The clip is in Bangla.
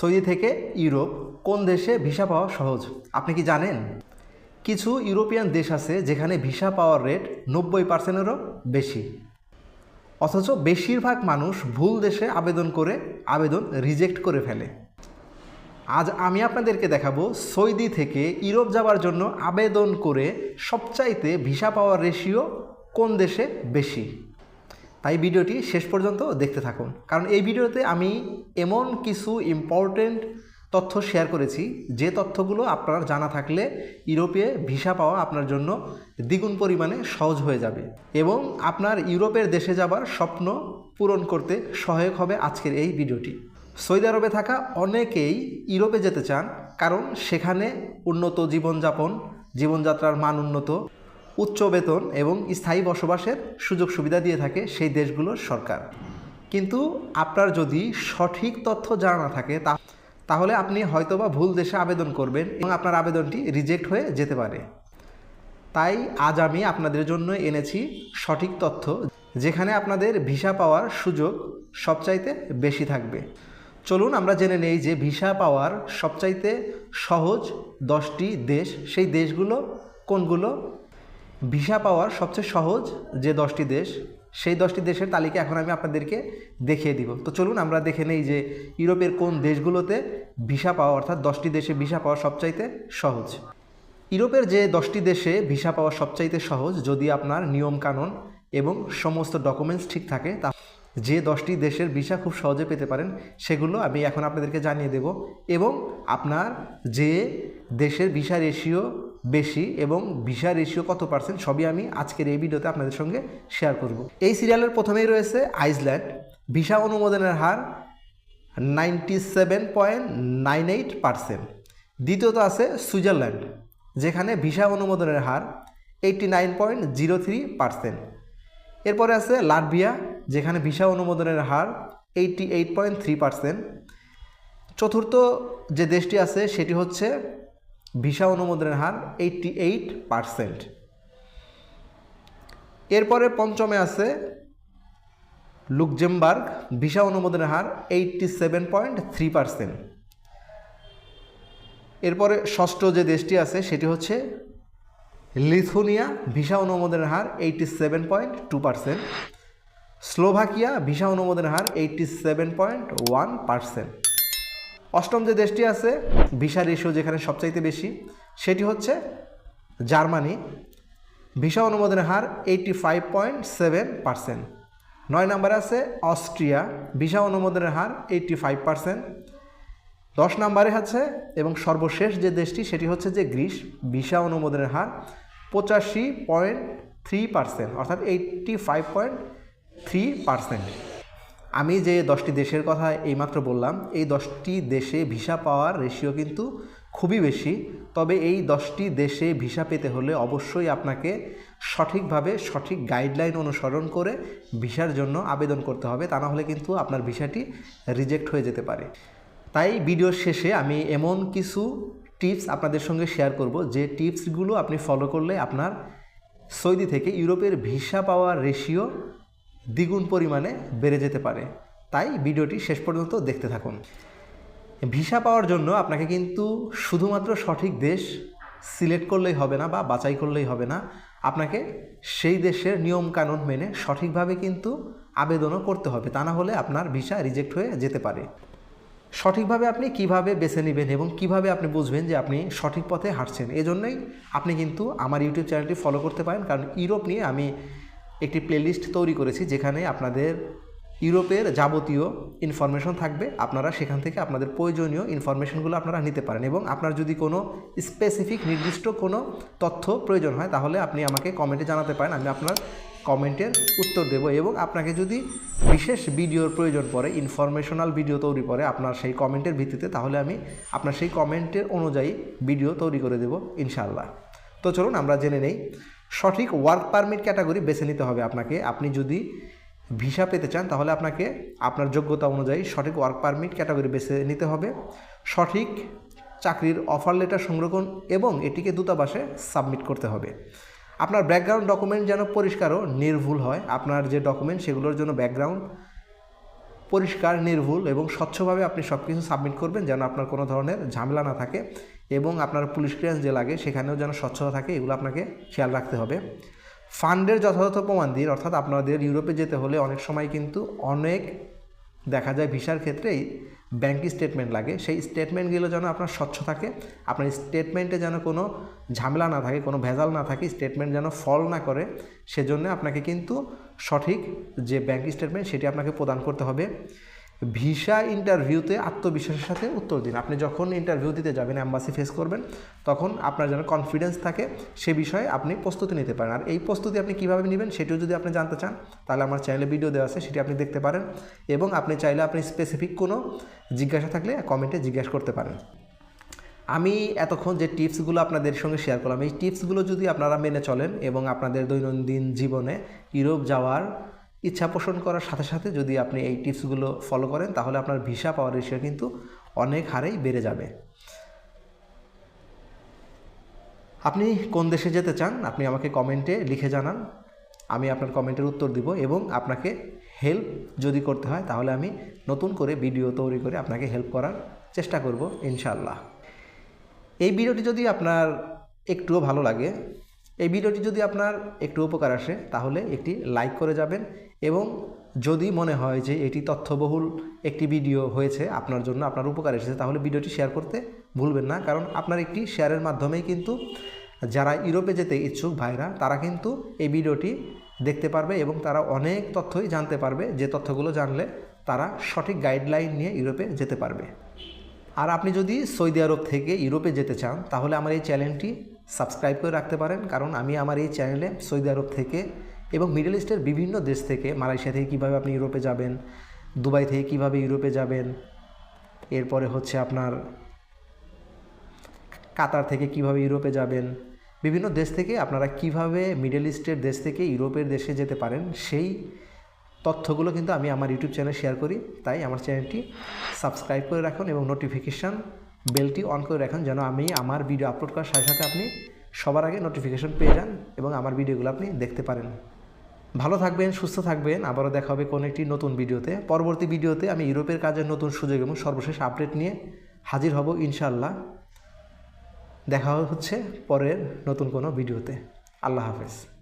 সৌদি থেকে ইউরোপ, কোন দেশে ভিসা পাওয়া সহজ? আপনি কি জানেন? কিছু ইউরোপিয়ান দেশ আছে যেখানে ভিসা পাওয়ার রেট নব্বই পার্সেন্টেরও বেশি। অথচ বেশিরভাগ মানুষ ভুল দেশে আবেদন করে আবেদন রিজেক্ট করে ফেলে। আজ আমি আপনাদেরকে দেখাবো সৌদি থেকে ইউরোপ যাওয়ার জন্য আবেদন করে সবচাইতে ভিসা পাওয়ার রেশিও কোন দেশে বেশি। তাই ভিডিওটি শেষ পর্যন্ত দেখতে থাকুন। কারণ এই ভিডিওতে আমি এমন কিছু ইম্পর্টেন্ট তথ্য শেয়ার করেছি, যে তথ্যগুলো আপনার জানা থাকলে ইউরোপে ভিসা পাওয়া আপনার জন্য দ্বিগুণ পরিমাণে সহজ হয়ে যাবে এবং আপনার ইউরোপের দেশে যাবার স্বপ্ন পূরণ করতে সহায়ক হবে আজকের এই ভিডিওটি। সৌদি আরবে থাকা অনেকেই ইউরোপে যেতে চান, কারণ সেখানে উন্নত জীবনযাপন, জীবনযাত্রার মান উন্নত উচ্চ বেতন এবং স্থায়ী বসবাসের সুযোগ সুবিধা দিয়ে থাকে সেই দেশগুলোর সরকার। কিন্তু আপনার যদি সঠিক তথ্য জানা না থাকে, তা তাহলে আপনি হয়তোবা ভুল দেশে আবেদন করবেন এবং আপনার আবেদনটি রিজেক্ট হয়ে যেতে পারে। তাই আজ আমি আপনাদের জন্য এনেছি সঠিক তথ্য, যেখানে আপনাদের ভিসা পাওয়ার সুযোগ সবচাইতে বেশি থাকবে। চলুন আমরা জেনে নেই যে ভিসা পাওয়ার সবচাইতে সহজ দশটি দেশ, সেই দেশগুলো কোনগুলো ভিসা পাওয়ার সবচেয়ে সহজ যে দশটি দেশ, সেই দশটি দেশের তালিকা এখন আমি আপনাদেরকে দেখিয়ে দিব। তো চলুন আমরা দেখে নেই যে ইউরোপের কোন দেশগুলোতে ভিসা পাওয়া, অর্থাৎ দশটি দেশে ভিসা পাওয়া সবচাইতে সহজ। ইউরোপের যে দশটি দেশে ভিসা পাওয়া সবচাইতে সহজ, যদি আপনার নিয়মকানুন এবং সমস্ত ডকুমেন্টস ঠিক থাকে, তা যে দশটি দেশের ভিসা খুব সহজে পেতে পারেন, সেগুলো আমি এখন আপনাদেরকে জানিয়ে দেব। এবং আপনার যে দেশের ভিসা রেশিও বেশি এবং ভিসা রেশিও কত পার্সেন্ট সবই আমি আজকের এই ভিডিওতে আপনাদের সঙ্গে শেয়ার করব। এই সিরিয়ালের প্রথমেই রয়েছে আইসল্যান্ড ভিসা অনুমোদনের হার ninety seven point nine eight percent দ্বিতীয়ত আছে সুইজারল্যান্ড যেখানে ভিসা অনুমোদনের হার eighty nine point zero three percent এরপরে আছে লাটভিয়া যেখানে ভিসা অনুমোদনের হার eighty eight point three percent চতুর্থ যে দেশটি আছে, সেটি হচ্ছে ভিসা অনুমোদনের হার এইটটি এইট পারসেন্ট। এরপরে পঞ্চমে আছে লুকজেমবার্গ ভিসা অনুমোদনের হার eighty seven point three percent. এরপরে ষষ্ঠ যে দেশটি আছে, সেটি হচ্ছে লিথুনিয়া, ভিসা অনুমোদনের হার eighty seven point two percent. Slovakia, visa অনুমোদনের হার eighty seven point one percent. অষ্টম যে দেশটি আছে ভিসা রেশিও যেখানে সবচাইতে বেশি, সেটি হচ্ছে জার্মানি। ভিসা অনুমোদনের হার eighty five point seven percent নয় নম্বরে আছে অস্ট্রিয়া। ভিসা অনুমোদনের হার এইটটি ফাইভ পারসেন্ট দশ নম্বরে আছে এবং সর্বশেষ যে দেশটি, সেটি হচ্ছে যে গ্রিস। ভিসা অনুমোদনের হার পঁচাশি পয়েন্ট থ্রি পারসেন্ট অর্থাৎ eighty five point three percent আমি যে দশটি দেশের কথা এইমাত্র বললাম, এই দশটি দেশে ভিসা পাওয়ার রেশিও কিন্তু খুবই বেশি। তবে এই দশটি দেশে ভিসা পেতে হলে অবশ্যই আপনাকে সঠিকভাবে সঠিক গাইডলাইন অনুসরণ করে ভিসার জন্য আবেদন করতে হবে, তা না হলে কিন্তু আপনার ভিসাটি রিজেক্ট হয়ে যেতে পারে। তাই ভিডিওর শেষে আমি এমন কিছু টিপস আপনাদের সঙ্গে শেয়ার করব, যে টিপসগুলো আপনি ফলো করলে আপনার সৌদি থেকে ইউরোপের ভিসা পাওয়ার রেশিও দ্বিগুণ পরিমাণে বেড়ে যেতে পারে। তাই ভিডিওটি শেষ পর্যন্ত দেখতে থাকুন। ভিসা পাওয়ার জন্য আপনাকে কিন্তু শুধুমাত্র সঠিক দেশ সিলেক্ট করলেই হবে না বা বাছাই করলেই হবে না। আপনাকে সেই দেশের নিয়মকানুন মেনে সঠিকভাবে কিন্তু আবেদনও করতে হবে। তা না হলে আপনার ভিসা রিজেক্ট হয়ে যেতে পারে। সঠিকভাবে আপনি কীভাবে বেছে নেবেন এবং কীভাবে আপনি বুঝবেন যে আপনি সঠিক পথে হাঁটছেন? এজন্যই আপনি কিন্তু আমার ইউটিউব চ্যানেলটি ফলো করতে পারেন। কারণ ইউরোপ নিয়ে আমি একটি প্লেলিস্ট তৈরি করেছি যেখানে আপনাদের ইউরোপের যাবতীয় ইনফরমেশন থাকবে। আপনারা সেখান থেকে আপনাদের প্রয়োজনীয় ইনফরমেশনগুলো আপনারা নিতে পারেন এবং আপনার যদি কোনো স্পেসিফিক নির্দিষ্ট কোনো তথ্য প্রয়োজন হয়, তাহলে আপনি আমাকে কমেন্টে জানাতে পারেন। আমি আপনার কমেন্টের উত্তর দেব এবং আপনাকে যদি বিশেষ ভিডিওর প্রয়োজন পড়ে ইনফরমেশনাল ভিডিও তৈরি করে আপনার সেই কমেন্টের ভিত্তিতে, তাহলে আমি আপনার সেই কমেন্টের অনুযায়ী ভিডিও তৈরি করে দেব, ইনশাআল্লাহ। তো চলুন আমরা জেনে নেই সঠিক ওয়ার্ক পারমিট ক্যাটাগরি বেছে নিতে হবে আপনাকে। আপনি যদি ভিসা পেতে চান, তাহলে আপনাকে আপনার যোগ্যতা অনুযায়ী সঠিক ওয়ার্ক পারমিট ক্যাটাগরি বেছে নিতে হবে। সঠিক চাকরির অফার লেটার সংরক্ষণ এবং এটিকে দূতাবাসে সাবমিট করতে হবে। আপনার ব্যাকগ্রাউন্ড ডকুমেন্ট যেন পরিষ্কারও নির্ভুল হয়। আপনার যে ডকুমেন্ট সেগুলোর জন্য ব্যাকগ্রাউন্ড পরিষ্কার, নির্ভুল এবং স্বচ্ছভাবে আপনি সব কিছু সাবমিট করবেন যেন আপনার কোনো ধরনের ঝামেলা না থাকে এবং আপনার পুলিশ ক্লিয়ারেন্স যে লাগে সেখানেও যেন স্বচ্ছতা থাকে এগুলো আপনাকে খেয়াল রাখতে হবে। ফান্ডের যথাযথ প্রমাণ দিন অর্থাৎ আপনাদের ইউরোপে যেতে হলে অনেক সময় কিন্তু অনেক দেখা যায় ভিসার ক্ষেত্রেই ব্যাংক স্টেটমেন্ট লাগে। সেই স্টেটমেন্টগুলো যেন আপনার স্বচ্ছ থাকে, আপনার স্টেটমেন্টে যেন কোনো ঝামেলা না থাকে, কোনো ভেজাল না থাকে স্টেটমেন্ট যেন ফল না করে, সেজন্য আপনাকে কিন্তু সঠিক যে ব্যাংক স্টেটমেন্ট সেটি আপনাকে প্রদান করতে হবে। ভিসা ইন্টারভিউতে আত্মবিশ্বাসের সাথে উত্তর দিন। আপনি যখন ইন্টারভিউ দিতে যাবেন অ্যাম্বাসি ফেস করবেন, তখন আপনার যেন কনফিডেন্স থাকে, সে বিষয়ে আপনি প্রস্তুতি নিতে পারেন। আর এই প্রস্তুতি আপনি কীভাবে নেবেন, সেটিও যদি আপনি জানতে চান, তাহলে আমার চ্যানেলে ভিডিও দেওয়া আছে, সেটি আপনি দেখতে পারেন। এবং আপনি চাইলে আপনি স্পেসিফিক কোনো জিজ্ঞাসা থাকলে কমেন্টে জিজ্ঞাসা করতে পারেন। আমি এতক্ষণ যে টিপসগুলো আপনাদের সঙ্গে শেয়ার করলাম, এই টিপসগুলো যদি আপনারা মেনে চলেন এবং আপনাদের দৈনন্দিন জীবনে ইউরোপ যাওয়ার ইচ্ছা পোষণ করার সাথে সাথে যদি আপনি এই টিপসগুলো ফলো করেন, তাহলে আপনার ভিসা পাওয়ার রেশিও কিন্তু অনেক হারেই বেড়ে যাবে। আপনি কোন দেশে যেতে চান, আপনি আমাকে কমেন্টে লিখে জানান। আমি আপনার কমেন্টের উত্তর দিব এবং আপনাকে হেল্প যদি করতে হয়, তাহলে আমি নতুন করে ভিডিও তৈরি করে আপনাকে হেল্প করার চেষ্টা করব ইনশাল্লাহ এই ভিডিওটি যদি আপনার একটুও ভালো লাগে, এই ভিডিওটি যদি আপনার একটু উপকার আসে, তাহলে একটি লাইক করে যাবেন এবং যদি মনে হয় যে এটি তথ্যবহুল একটি ভিডিও হয়েছে আপনার জন্য, আপনার উপকার এসেছে, তাহলে ভিডিওটি শেয়ার করতে ভুলবেন না। কারণ আপনার একটি শেয়ারের মাধ্যমেই কিন্তু যারা ইউরোপে যেতে ইচ্ছুক ভাইরা, তারা কিন্তু এই ভিডিওটি দেখতে পারবে এবং তারা অনেক তথ্যই জানতে পারবে। যে তথ্যগুলো জানলে তারা সঠিক গাইডলাইন নিয়ে ইউরোপে যেতে পারবে। আর আপনি যদি সৌদি আরব থেকে ইউরোপে যেতে চান, তাহলে আমার এই চ্যানেলটি সাবস্ক্রাইব করে রাখতে পারেন। কারণ আমি আমার এই চ্যানেলে সৌদি আরব থেকে এবং মিডল ইস্টের বিভিন্ন দেশ থেকে, মালয়েশিয়া থেকে কীভাবে আপনি ইউরোপে যাবেন, দুবাই থেকে কীভাবে ইউরোপে যাবেন, এরপরে হচ্ছে আপনার কাতার থেকে কীভাবে ইউরোপে যাবেন, বিভিন্ন দেশ থেকে আপনারা কীভাবে মিডল ইস্টের দেশ থেকে ইউরোপের দেশে যেতে পারেন, সেই তথ্যগুলো কিন্তু আমি আমার ইউটিউব চ্যানেলে শেয়ার করি। তাই আমার চ্যানেলটি সাবস্ক্রাইব করে রাখুন এবং নোটিফিকেশান বেলটি অন করে রাখুন যেন আমি আমার ভিডিও আপলোড করার সাথে সাথে আপনি সবার আগে নোটিফিকেশন পেয়ে যান এবং আমার ভিডিওগুলো আপনি দেখতে পারেন। ভালো থাকবেন, সুস্থ থাকবেন। আবারও দেখা হবে কোনো একটি নতুন ভিডিওতে। পরবর্তী ভিডিওতে আমি ইউরোপের কাজের নতুন সুযোগ এবং সর্বশেষ আপডেট নিয়ে হাজির হব ইনশাল্লাহ দেখা হচ্ছে পরের নতুন কোনো ভিডিওতে। আল্লাহ হাফেজ।